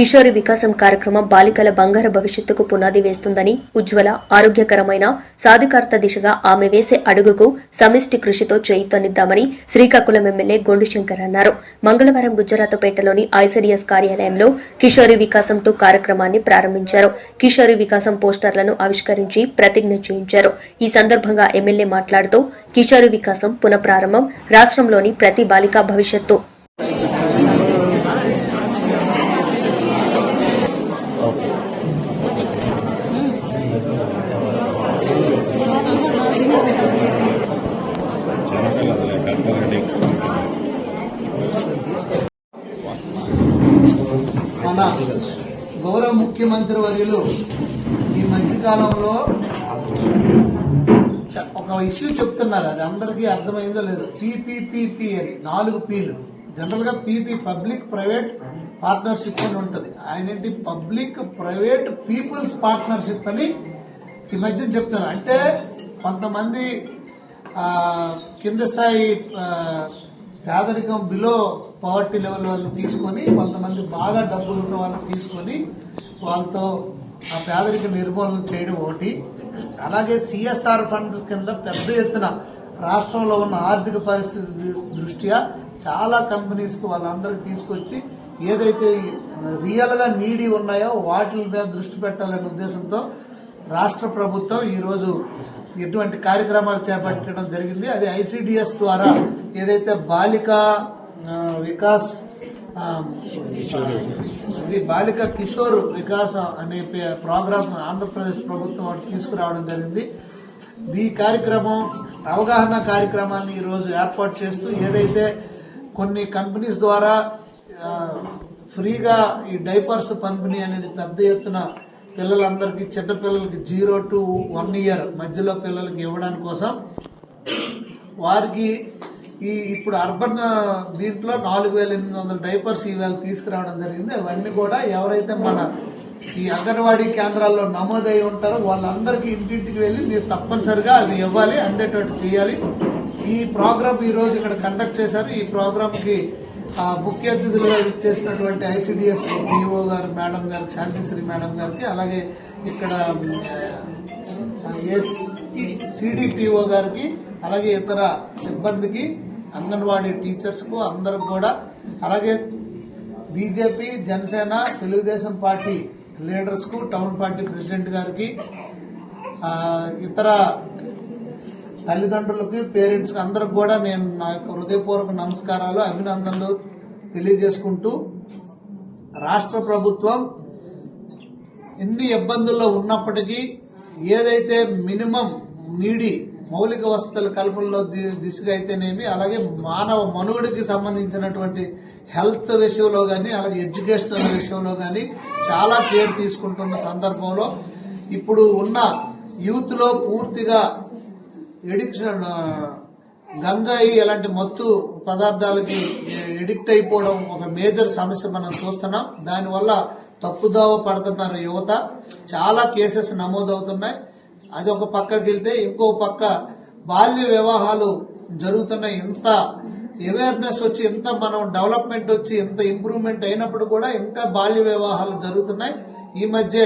కిషోరి వికాసం కార్యక్రమం బాలికల బంగార భవిష్యత్తుకు పునాది వేస్తుందని ఉజ్వల ఆరోగ్యకరమైన సాధికారత దిశగా ఆమె వేసే అడుగుకు సమిష్టి కృషితో చేయితనిద్దామని శ్రీకాకుళం ఎమ్మెల్యే గొండుశంకర్ అన్నారు. మంగళవారం గుజరాత్పేటలోని ఐసీడీఎస్ కార్యాలయంలో కిషోరి వికాసం టూ కార్యక్రమాన్ని ప్రారంభించారు. కిషోరి వికాసం పోస్టర్లను ఆవిష్కరించి ప్రతిజ్ఞ చేయించారు. ఈ సందర్భంగా ఎమ్మెల్యే మాట్లాడుతూ కిషోరి వికాసం పునఃప్రారంభం రాష్ట్రంలోని ప్రతి బాలికా భవిష్యత్తు గౌరవ ముఖ్యమంత్రి వర్యులు ఈ మధ్యకాలంలో ఒక ఇష్యూ చెప్తున్నారు. అది అందరికీ అర్థమైందో లేదో. పీపీపీపీ అని నాలుగు పీలు. జనరల్గా పీపీ పబ్లిక్ ప్రైవేట్ పార్ట్నర్షిప్ అని ఉంటుంది. ఆయన ఏంటి పబ్లిక్ ప్రైవేట్ పీపుల్స్ పార్ట్నర్షిప్ అని ఈ మధ్య చెప్తున్నారు. అంటే కొంతమంది కింద స్థాయి పేదరికం బిలో పవర్టీ లెవెల్ వాళ్ళు తీసుకొని కొంతమంది బాగా డబ్బులు ఉన్న వాళ్ళు తీసుకొని వాళ్ళతో ఆ పేదరిక నిర్మూలన చేయడం ఒకటి. అలాగే సిఎస్ఆర్ ఫండ్స్ కింద పెద్ద ఎత్తున రాష్ట్రంలో ఉన్న ఆర్థిక పరిస్థితి దృష్ట్యా చాలా కంపెనీస్కి వాళ్ళందరికీ తీసుకొచ్చి ఏదైతే రియల్గా నీడి ఉన్నాయో వాటి మీద దృష్టి పెట్టాలనే ఉద్దేశంతో రాష్ట్ర ప్రభుత్వం ఈరోజు ఎటువంటి కార్యక్రమాలు చేపట్టడం జరిగింది. అది ఐసిడిఎస్ ద్వారా ఏదైతే బాలిక వికాస్ ఇది బాలిక కిషోర్ వికాస్ అనే పే- ప్రోగ్రామ్ ఆంధ్రప్రదేశ్ ప్రభుత్వం వారు తీసుకురావడం జరిగింది. ఈ కార్యక్రమం అవగాహన కార్యక్రమాన్ని ఈరోజు రోజు ఏర్పాటు చేస్తూ ఏదైతే కొన్ని కంపెనీస్ ద్వారా ఫ్రీగా ఈ డైపర్స్ పంపిణీ అనేది పెద్ద ఎత్తున పిల్లలందరికీ చిన్న పిల్లలకి జీరో టు వన్ ఇయర్ మధ్యలో పిల్లలకి ఇవ్వడానికి కోసం వారికి ఈ ఇప్పుడు అర్బన్ దీంట్లో నాలుగు వేల ఎనిమిది వందల డైపర్స్ ఈవేళ తీసుకురావడం జరిగింది. అవన్నీ కూడా ఎవరైతే మన ఈ అంగన్వాడీ కేంద్రాల్లో నమోదై ఉంటారో వాళ్ళందరికీ ఇంటింటికి వెళ్ళి మీరు తప్పనిసరిగా అవి ఇవ్వాలి అందేటట్టు చేయాలి. ఈ ప్రోగ్రామ్ ఈరోజు ఇక్కడ కండక్ట్ చేశారు. ఈ ప్రోగ్రామ్కి ముఖ్య అతిథులుగా చేసినటువంటి ఐసిడిఎస్ డిఓ గారు మేడం గారు శాంతిశ్రీ మేడం గారికి అలాగే ఇక్కడ సిడిపిఓ గారికి అలాగే ఇతర సిబ్బందికి అంగన్వాడీ టీచర్స్కు అందరికి కూడా అలాగే బీజేపీ జనసేన తెలుగుదేశం పార్టీ లీడర్స్కు టౌన్ పార్టీ ప్రెసిడెంట్ గారికి ఇతర తల్లిదండ్రులకి పేరెంట్స్కి అందరికి కూడా నేను నా యొక్క హృదయపూర్వక నమస్కారాలు అభినందనలు తెలియజేసుకుంటూ రాష్ట్ర ప్రభుత్వం ఎన్ని ఇబ్బందుల్లో ఉన్నప్పటికీ ఏదైతే మినిమం నీడి మౌలిక వసతుల కల్పనలో ది- దిశగా అయితేనేమి అలాగే మానవ మనుగడికి సంబంధించినటువంటి హెల్త్ విషయంలో కానీ అలాగే ఎడ్యుకేషనల్ విషయంలో కానీ చాలా కేర్ తీసుకుంటున్న సందర్భంలో ఇప్పుడు ఉన్న యూత్లో పూర్తిగా ఎడిక్షన్ గంజాయి ఇలాంటి మత్తు పదార్థాలకి ఎడిక్ట్ అయిపోవడం ఒక మేజర్ సమస్య మనం చూస్తున్నాం. దానివల్ల తప్పుదోవ పడుతున్నారు యువత. చాలా కేసెస్ నమోదవుతున్నాయి. అది ఒక పక్కకి వెళ్తే ఇంకో పక్క. బాల్య వివాహాలు జరుగుతున్నాయి. ఇంత అవేర్నెస్ వచ్చి ఇంత మనం డెవలప్మెంట్ వచ్చి ఇంత ఇంప్రూవ్మెంట్ అయినప్పుడు కూడా ఇంకా బాల్య వివాహాలు జరుగుతున్నాయి. ఈ మధ్య